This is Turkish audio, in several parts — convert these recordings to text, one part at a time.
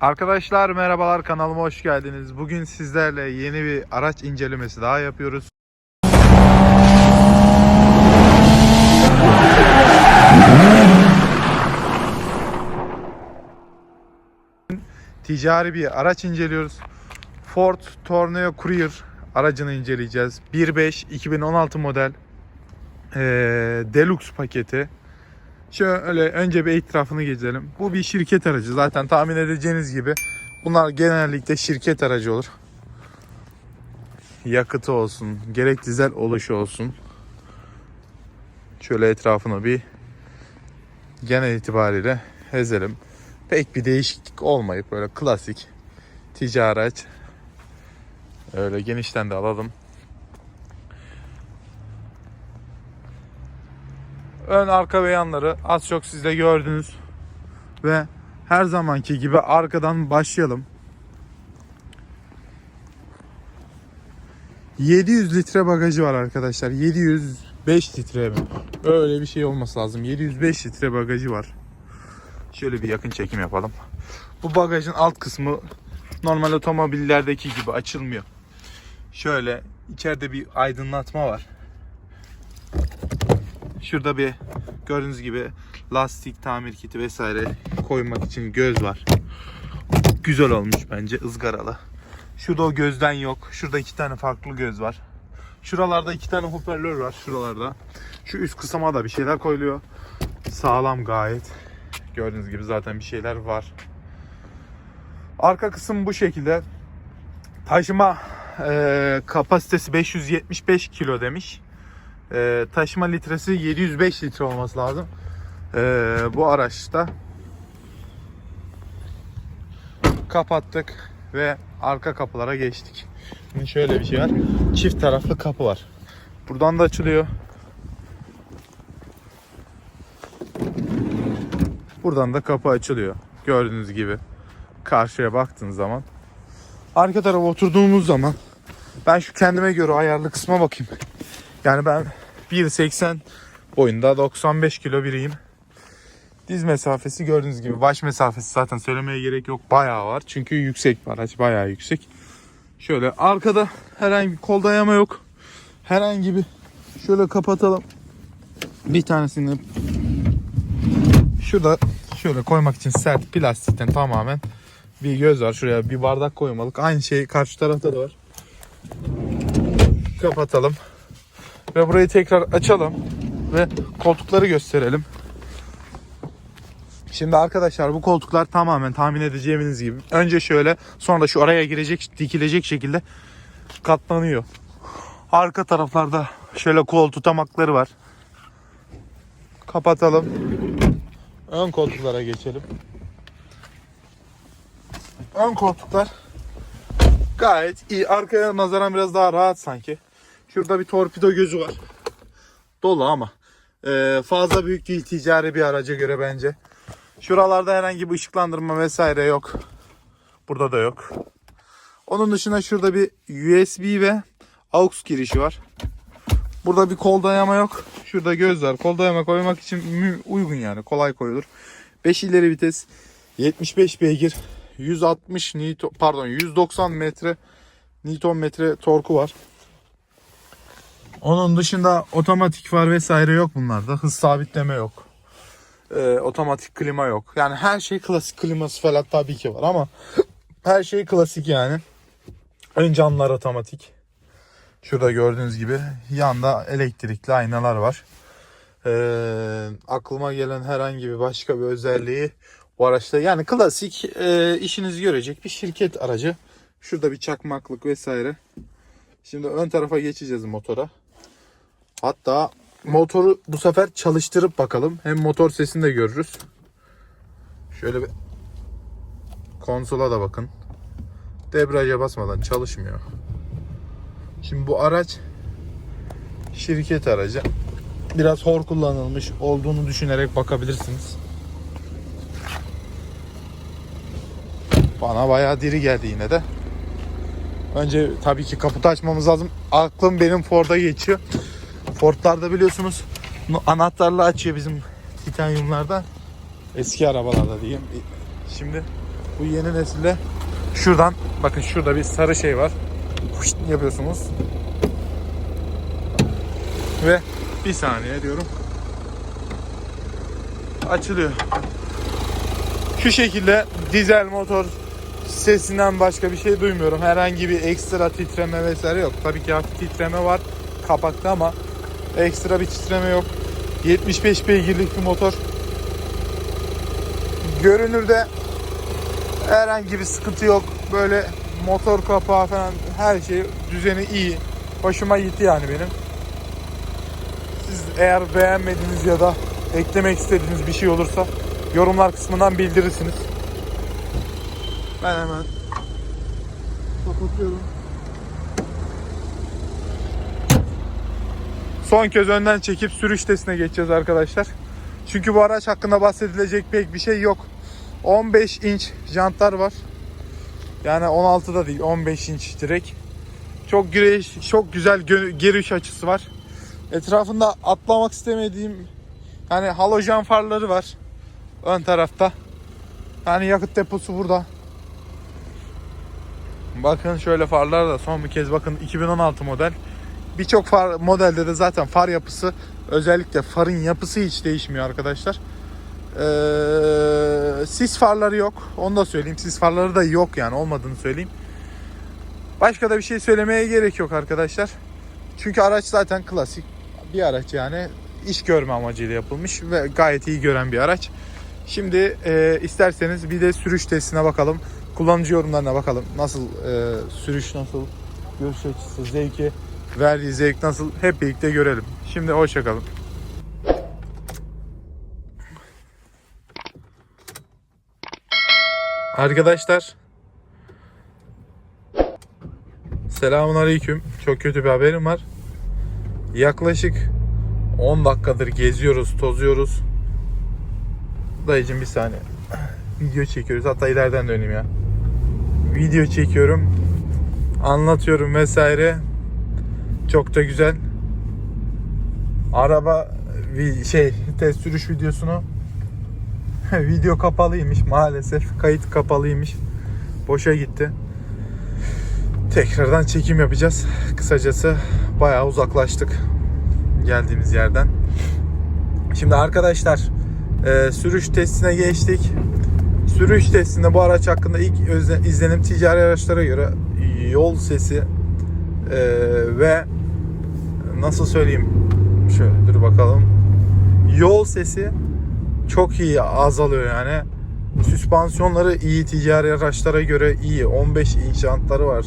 Arkadaşlar merhabalar kanalıma hoş geldiniz. Bugün sizlerle yeni bir araç incelemesi daha yapıyoruz. Ticari bir araç inceliyoruz. Ford Tourneo Courier aracını inceleyeceğiz. 1.5 2016 model eee, Deluxe paketi. Şöyle önce bir etrafını gezelim. Bu bir şirket aracı. Zaten tahmin edeceğiniz gibi bunlar genellikle şirket aracı olur. Yakıtı olsun, gerek dizel oluşu olsun. Şöyle etrafını bir genel itibariyle ezelim. Pek bir değişiklik olmayıp böyle klasik ticari araç. Öyle genişten de alalım. Ön arka ve yanları az çok siz de gördünüz. Ve her zamanki gibi arkadan başlayalım. 700 litre bagajı var arkadaşlar. 705 litre mi? Öyle bir şey olması lazım. 705 litre bagajı var. Şöyle bir yakın çekim yapalım. Bu bagajın alt kısmı normal otomobillerdeki gibi açılmıyor. Şöyle içeride bir aydınlatma var. Şurada bir gördüğünüz gibi lastik tamir kiti vesaire koymak için göz var. Güzel olmuş bence ızgaralı. Şurada o gözden yok. Şurada iki tane farklı göz var. Şuralarda iki tane hoparlör var şuralarda. Şu üst kısma da bir şeyler koyuluyor. Sağlam gayet. Gördüğünüz gibi zaten bir şeyler var. Arka kısım bu şekilde. Taşıma eee, kapasitesi 575 kilo demiş. Ee, taşıma litresi 705 litre olması lazım. Ee, bu araçta kapattık ve arka kapılara geçtik. Şimdi şöyle bir şey var. Çift taraflı kapı var. Buradan da açılıyor. Buradan da kapı açılıyor. Gördüğünüz gibi karşıya baktığınız zaman arka tarafa oturduğumuz zaman ben şu kendime göre ayarlı kısma bakayım. Yani ben 1.80 boyunda 95 kilo biriyim. Diz mesafesi gördüğünüz gibi baş mesafesi zaten söylemeye gerek yok. Bayağı var. Çünkü yüksek bir araç. Bayağı yüksek. Şöyle arkada herhangi bir kol dayama yok. Herhangi bir şöyle kapatalım. Bir tanesini şurada şöyle koymak için sert plastikten tamamen bir göz var. Şuraya bir bardak koymalık. Aynı şey karşı tarafta da var. Kapatalım. Ve burayı tekrar açalım. Ve koltukları gösterelim. Şimdi arkadaşlar bu koltuklar tamamen tahmin edeceğiniz gibi. Önce şöyle sonra da şu araya girecek dikilecek şekilde katlanıyor. Arka taraflarda şöyle kol tutamakları var. Kapatalım. Ön koltuklara geçelim. Ön koltuklar gayet iyi. Arkaya nazaran biraz daha rahat sanki. Şurada bir torpido gözü var. Dolu ama e, fazla büyük değil ticari bir araca göre bence. Şuralarda herhangi bir ışıklandırma vesaire yok. Burada da yok. Onun dışında şurada bir USB ve AUX girişi var. Burada bir kol dayama yok. Şurada göz var. Kol dayama koymak için uygun yani. Kolay koyulur. 5 ileri vites. 75 beygir. 160 Newton, pardon 190 metre Newton metre torku var. Onun dışında otomatik var vesaire yok bunlarda. Hız sabitleme yok. Ee, otomatik klima yok. Yani her şey klasik kliması falan tabii ki var ama her şey klasik yani. Ön camlar otomatik. Şurada gördüğünüz gibi yanda elektrikli aynalar var. Ee, aklıma gelen herhangi bir başka bir özelliği bu araçta yani klasik e, işinizi görecek bir şirket aracı. Şurada bir çakmaklık vesaire. Şimdi ön tarafa geçeceğiz motora. Hatta motoru bu sefer çalıştırıp bakalım. Hem motor sesini de görürüz. Şöyle bir konsola da bakın. Debriyaja basmadan çalışmıyor. Şimdi bu araç şirket aracı. Biraz hor kullanılmış olduğunu düşünerek bakabilirsiniz. Bana bayağı diri geldi yine de. Önce tabii ki kaputu açmamız lazım. Aklım benim Ford'a geçiyor. Ford'larda biliyorsunuz anahtarla açıyor bizim titanyumlarda. Eski arabalarda diyeyim. Şimdi Bu yeni nesilde şuradan bakın şurada bir sarı şey var. Huşt yapıyorsunuz. Ve bir saniye diyorum. Açılıyor. Şu şekilde dizel motor sesinden başka bir şey duymuyorum. Herhangi bir ekstra titreme vesaire yok. Tabii ki hafif titreme var kapakta ama ekstra bir titreme yok. 75 beygirlik bir motor. Görünürde herhangi bir sıkıntı yok. Böyle motor kapağı falan her şey düzeni iyi. Hoşuma gitti yani benim. Siz eğer beğenmediğiniz ya da eklemek istediğiniz bir şey olursa yorumlar kısmından bildirirsiniz. Ben hemen kapatıyorum. Son kez önden çekip sürüş testine geçeceğiz arkadaşlar. Çünkü bu araç hakkında bahsedilecek pek bir şey yok. 15 inç jantlar var. Yani 16'da değil 15 inç direkt. Çok güreş, çok güzel giriş açısı var. Etrafında atlamak istemediğim yani halojen farları var ön tarafta. Yani yakıt deposu burada. Bakın şöyle farlar da son bir kez bakın 2016 model. Birçok far modelde de zaten far yapısı özellikle farın yapısı hiç değişmiyor arkadaşlar. Ee, sis farları yok. Onu da söyleyeyim. Sis farları da yok yani olmadığını söyleyeyim. Başka da bir şey söylemeye gerek yok arkadaşlar. Çünkü araç zaten klasik bir araç yani iş görme amacıyla yapılmış ve gayet iyi gören bir araç. Şimdi e, isterseniz bir de sürüş testine bakalım. Kullanıcı yorumlarına bakalım. Nasıl e, sürüş nasıl, görüş açısı, zevki, verdiği zevk nasıl hep birlikte görelim. Şimdi hoşçakalın. Arkadaşlar Selamun Aleyküm. Çok kötü bir haberim var. Yaklaşık 10 dakikadır geziyoruz, tozuyoruz. Dayıcım bir saniye. Video çekiyoruz. Hatta ileriden döneyim ya. Video çekiyorum. Anlatıyorum vesaire. Çok da güzel. Araba şey test sürüş videosunu video kapalıymış maalesef. Kayıt kapalıymış. Boşa gitti. Tekrardan çekim yapacağız. Kısacası bayağı uzaklaştık geldiğimiz yerden. Şimdi arkadaşlar e, sürüş testine geçtik. Sürüş testinde bu araç hakkında ilk izlenim ticari araçlara göre yol sesi e, ve nasıl söyleyeyim? Şöyle dur bakalım. Yol sesi çok iyi azalıyor yani. Süspansiyonları iyi ticari araçlara göre iyi. 15 inç jantları var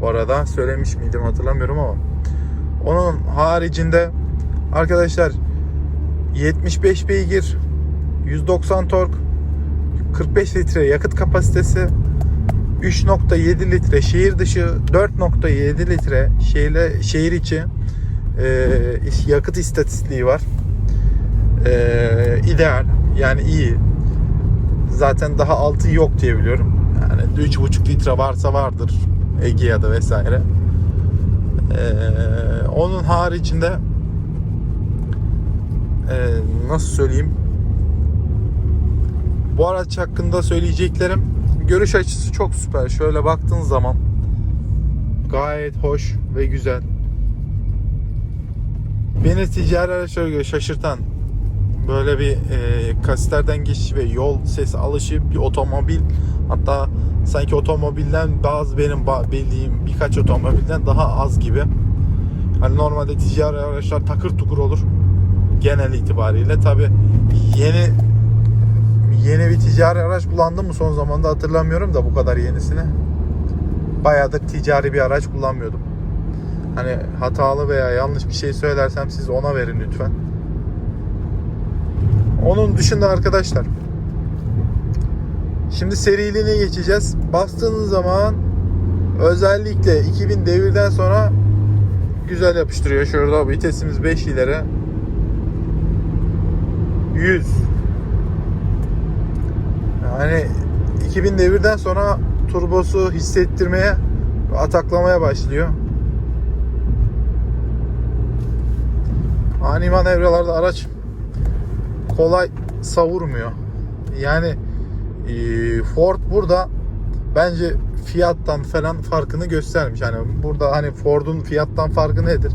bu arada. Söylemiş miydim hatırlamıyorum ama. Onun haricinde arkadaşlar 75 beygir 190 tork 45 litre yakıt kapasitesi 3.7 litre şehir dışı 4.7 litre şehirle, şehir içi e, yakıt istatistiği var. E, ideal yani iyi. Zaten daha altı yok diye biliyorum. Yani 3.5 litre varsa vardır Egea'da vesaire. E, onun haricinde e, nasıl söyleyeyim? Bu araç hakkında söyleyeceklerim görüş açısı çok süper. Şöyle baktığın zaman gayet hoş ve güzel. Beni ticari araçlara şaşırtan böyle bir e, kasitlerden geçiş ve yol sesi alışı bir otomobil hatta sanki otomobilden bazı benim bildiğim birkaç otomobilden daha az gibi. Hani normalde ticari araçlar takır tukur olur genel itibariyle. Tabi yeni yeni bir ticari araç kullandım mı son zamanda hatırlamıyorum da bu kadar yenisini. Bayağıdır ticari bir araç kullanmıyordum. Hani hatalı veya yanlış bir şey söylersem siz ona verin lütfen. Onun dışında arkadaşlar Şimdi seriliğine geçeceğiz. Bastığınız zaman özellikle 2000 devirden sonra güzel yapıştırıyor. Şurada vitesimiz 5 ileri. 100 yani 2000 devirden sonra turbosu hissettirmeye ataklamaya başlıyor. Ani manevralarda araç kolay savurmuyor. Yani Ee, Ford burada bence fiyattan falan farkını göstermiş. Yani burada hani Ford'un fiyattan farkı nedir?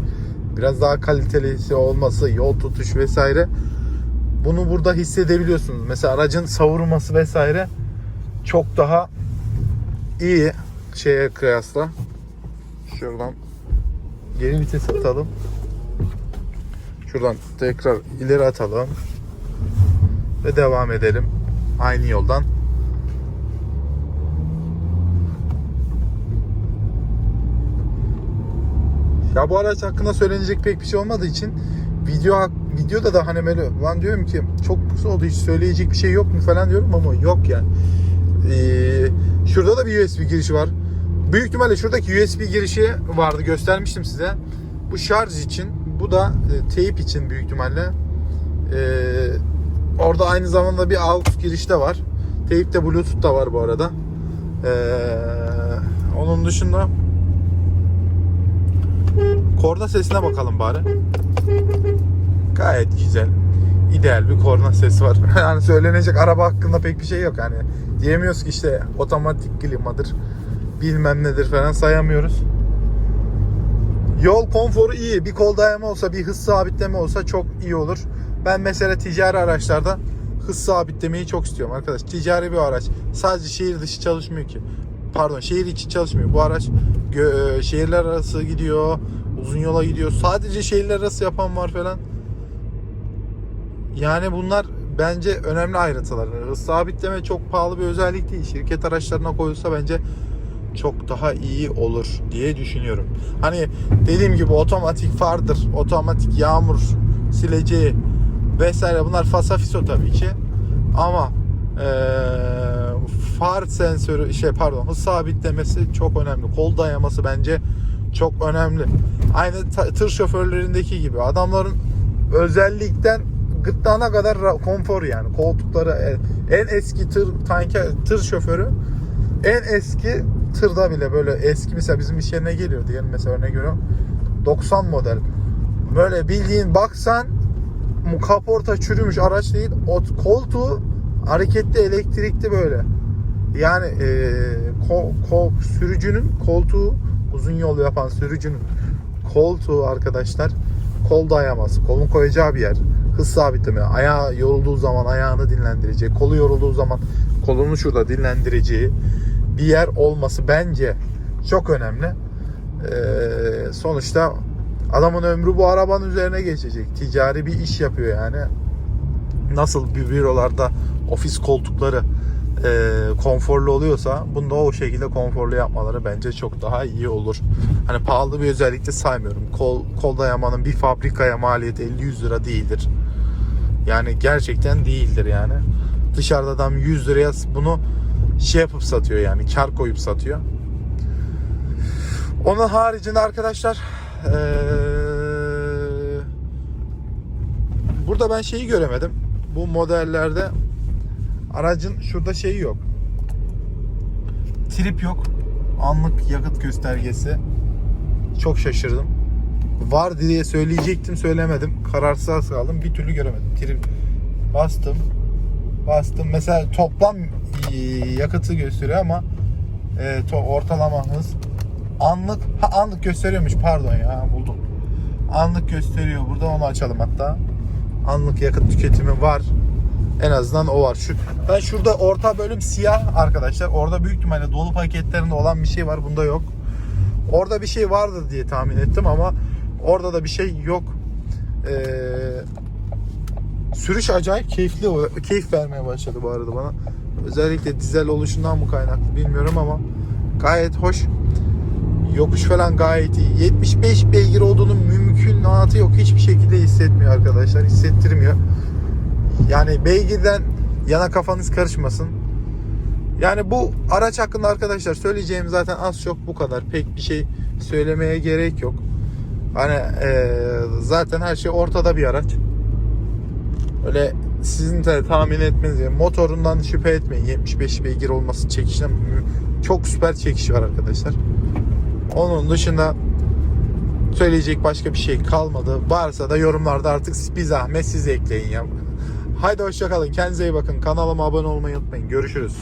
Biraz daha kalitelisi olması, yol tutuş vesaire. Bunu burada hissedebiliyorsunuz. Mesela aracın savurması vesaire çok daha iyi şeye kıyasla. Şuradan geri vites atalım. Şuradan tekrar ileri atalım. Ve devam edelim. Aynı yoldan. Ya bu araç hakkında söylenecek pek bir şey olmadığı için video videoda da hani böyle lan diyorum ki çok kısa oldu hiç söyleyecek bir şey yok mu falan diyorum ama yok yani. Ee, şurada da bir USB girişi var. Büyük ihtimalle şuradaki USB girişi vardı göstermiştim size. Bu şarj için, bu da e, teyp için büyük ihtimalle. Ee, orada aynı zamanda bir aux giriş de var. Teyp de Bluetooth da var bu arada. Ee, onun dışında korna sesine bakalım bari. Gayet güzel. İdeal bir korna sesi var. yani söylenecek araba hakkında pek bir şey yok yani. Diyemiyoruz ki işte otomatik klimadır. Bilmem nedir falan sayamıyoruz. Yol konforu iyi. Bir kol dayama olsa, bir hız sabitleme olsa çok iyi olur. Ben mesela ticari araçlarda hız sabitlemeyi çok istiyorum arkadaş. Ticari bir araç. Sadece şehir dışı çalışmıyor ki. Pardon, şehir içi çalışmıyor. Bu araç gö- şehirler arası gidiyor, uzun yola gidiyor. Sadece şehirler arası yapan var falan. Yani bunlar bence önemli ayrıntılar. Hız sabitleme çok pahalı bir özellik değil. Şirket araçlarına koyulsa bence çok daha iyi olur diye düşünüyorum. Hani dediğim gibi otomatik fardır, otomatik yağmur sileceği vesaire bunlar fasafiso tabii ki. Ama eee, far sensörü şey pardon hız sabitlemesi çok önemli. Kol dayaması bence çok önemli. Aynı tır şoförlerindeki gibi adamların özellikten gırtlağına kadar konfor yani koltukları e, en eski tır tanker tır şoförü en eski tırda bile böyle eski mesela bizim iş yerine geliyor diyelim. Mesela örnek veriyorum. 90 model. Böyle bildiğin baksan kaporta çürümüş araç değil. O koltuğu hareketli elektrikli böyle. Yani e, ko, ko, sürücünün koltuğu uzun yol yapan sürücünün koltuğu arkadaşlar kol dayaması kolun koyacağı bir yer. Hız sabitleme ayağı yorulduğu zaman ayağını dinlendireceği kolu yorulduğu zaman kolunu şurada dinlendireceği bir yer olması bence çok önemli. Ee, sonuçta adamın ömrü bu arabanın üzerine geçecek. Ticari bir iş yapıyor yani. Nasıl bürolarda ofis koltukları e, konforlu oluyorsa bunda o şekilde konforlu yapmaları bence çok daha iyi olur. Hani pahalı bir özellik de saymıyorum. Kol, kol dayamanın bir fabrikaya maliyeti 50-100 lira değildir. Yani gerçekten değildir yani. Dışarıda adam 100 liraya bunu şey yapıp satıyor yani kar koyup satıyor. Onun haricinde arkadaşlar eee, burada ben şeyi göremedim. Bu modellerde aracın şurada şeyi yok. Trip yok. Anlık yakıt göstergesi. Çok şaşırdım. Var diye söyleyecektim söylemedim. Kararsız kaldım. Bir türlü göremedim. Trip bastım. Bastım. Mesela toplam yakıtı gösteriyor ama e, to- ortalama hız anlık ha, anlık gösteriyormuş pardon ya buldum. Anlık gösteriyor. Burada onu açalım hatta. Anlık yakıt tüketimi var. En azından o var. Şu ben şurada orta bölüm siyah arkadaşlar. Orada büyük ihtimalle dolu paketlerinde olan bir şey var. Bunda yok. Orada bir şey vardır diye tahmin ettim ama orada da bir şey yok. Ee, sürüş acayip keyifli, keyif vermeye başladı bu arada bana. Özellikle dizel oluşundan mı kaynaklı bilmiyorum ama gayet hoş. Yokuş falan gayet iyi. 75 beygir olduğunun mümkünatı yok. Hiçbir şekilde hissetmiyor arkadaşlar. Hissettirmiyor. Yani beygirden yana kafanız karışmasın. Yani bu araç hakkında arkadaşlar söyleyeceğim zaten az çok bu kadar. Pek bir şey söylemeye gerek yok. Hani eee, zaten her şey ortada bir araç. Öyle sizin de tahmin etmeniz yani motorundan şüphe etmeyin. 75 beygir olması çekişine çok süper çekiş var arkadaşlar. Onun dışında söyleyecek başka bir şey kalmadı. Varsa da yorumlarda artık bir zahmet siz ekleyin ya. Haydi hoşçakalın. Kendinize iyi bakın. Kanalıma abone olmayı unutmayın. Görüşürüz.